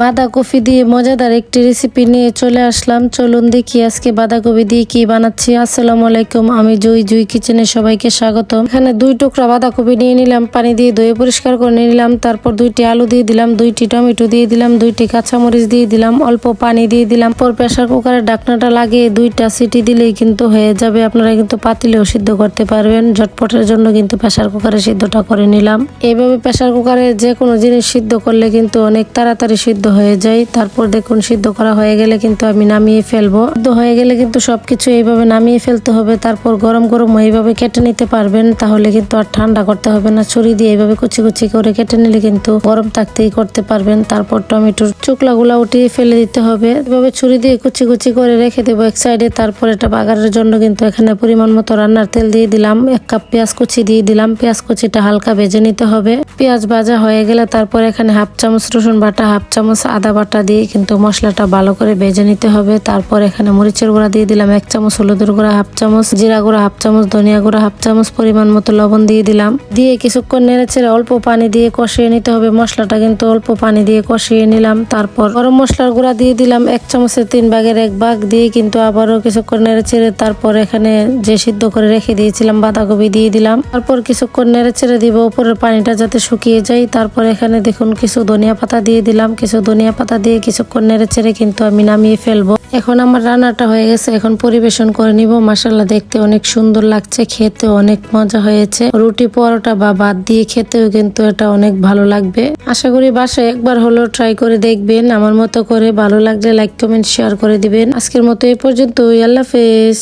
বাঁধাকপি দিয়ে মজাদার একটি রেসিপি নিয়ে চলে আসলাম। চলুন দেখি আজকে বাঁধাকপি দিয়ে কি বানাচ্ছি। আসসালামু আলাইকুম, আমি জুই জুই কিচেনে সবাইকে স্বাগত এখানে দুই টুকরা বাঁধাকপি নিয়ে নিলাম, পানি দিয়ে ধুয়ে পরিষ্কার করে নিয়ে নিলাম। তারপর দুইটি আলু দিয়ে দিলাম, দুইটি টমেটো দিয়ে দিলাম, দুইটি কাঁচামরিচ দিয়ে দিলাম, অল্প পানি দিয়ে দিলাম। পর প্রেসার কুকারের ঢাকনাটা লাগিয়ে দুইটা সিটি দিলেই কিন্তু হয়ে যাবে। আপনারা কিন্তু পাতিলেও সিদ্ধ করতে পারবেন। ঝটপটের জন্য কিন্তু প্রেসার কুকারে সিদ্ধটা করে নিলাম। এইভাবে প্রেসার কুকারে যে কোনো জিনিস সিদ্ধ করলে কিন্তু অনেক তাড়াতাড়ি সিদ্ধ হয়ে যায়। তারপর দেখুন সিদ্ধ করা হয়ে গেলে কিন্তু আমি নামিয়ে ফেলব। সিদ্ধ হয়ে গেলে কিন্তু সবকিছু এইভাবে নামিয়ে ফেলতে হবে। তারপর গরম গরম এইভাবে কেটে নিতে পারবেন। তাহলে কিন্তু আর ঠান্ডা করতে হবে না। ছুরি দিয়ে এইভাবে কুচি কুচি করে কেটে নিলে কিন্তু গরম থাকতেই করতে পারবেন। তারপর টমেটোর চুকলা গুলা উঠিয়ে ফেলে দিতে হবে। এভাবে ছুরি দিয়ে কুচি কুচি করে রেখে দেবো এক সাইডে। তারপর এটা বাগারের জন্য কিন্তু এখানে পরিমাণ মতো রান্নার তেল দিয়ে দিলাম। এক কাপ পেঁয়াজ কুচি দিয়ে দিলাম। পেঁয়াজ কুচিটা হালকা ভেজে নিতে হবে। পেঁয়াজ ভাজা হয়ে গেলে তারপর এখানে হাফ চামচ রসুন বাটা, হাফ চামচ আদা বাটা দিয়ে কিন্তু মশলাটা ভালো করে ভেজে নিতে হবে। তারপর এখানে মরিচের গুঁড়া দিয়ে দিলাম এক চামচ হলুদের গুঁড়া, হাফ চামচ জিরা গুঁড়া, হাফ চামচ ধনিয়া গুঁড়া, হাফ চামচ পরিমাণ মতো লবণ দিয়ে দিলাম। দিয়ে কিছুক্ষণ নেড়ে ছেড়ে অল্প পানি দিয়ে কষিয়ে নিতে হবে। মশলাটা কিন্তু অল্প পানি দিয়ে কষিয়ে নিলাম। তারপর গরম মশলার গুঁড়া দিয়ে দিলাম এক চামচের তিন ভাগের এক ভাগ দিয়ে কিন্তু আবারও কিছুক্ষণ নেড়ে ছেড়ে তারপর এখানে যে সিদ্ধ করে রেখে দিয়েছিলাম বাঁধাকপি দিয়ে দিলাম। তারপর কিছুক্ষণ নেড়ে ছেড়ে দিব। উপরের পানিটা যাতে শুকিয়ে যায়। তারপর এখানে দেখুন কিছু ধনিয়া পাতা দিয়ে দিলাম, কিছু ধনিয়া পাতা দিয়ে কিছুক্ষণ নেড়ে ছেড়ে কিন্তু আমি নামিয়ে ফেলব। এখন আমার রান্নাটা হয়ে গেছে, এখন পরিবেশন করে নিব। মাসাল্লাহ দেখতে অনেক সুন্দর লাগছে খেতে অনেক মজা হয়েছে। রুটি পরোটা বা ভাত দিয়ে খেতেও কিন্তু এটা অনেক ভালো লাগবে। আশা করি বাসায় একবার হলেও ট্রাই করে দেখবেন। আমার মতো করে ভালো লাগলে লাইক কমেন্ট শেয়ার করে দিবেন। আজকের মতো এই পর্যন্তই, আল্লাহ হাফেজ।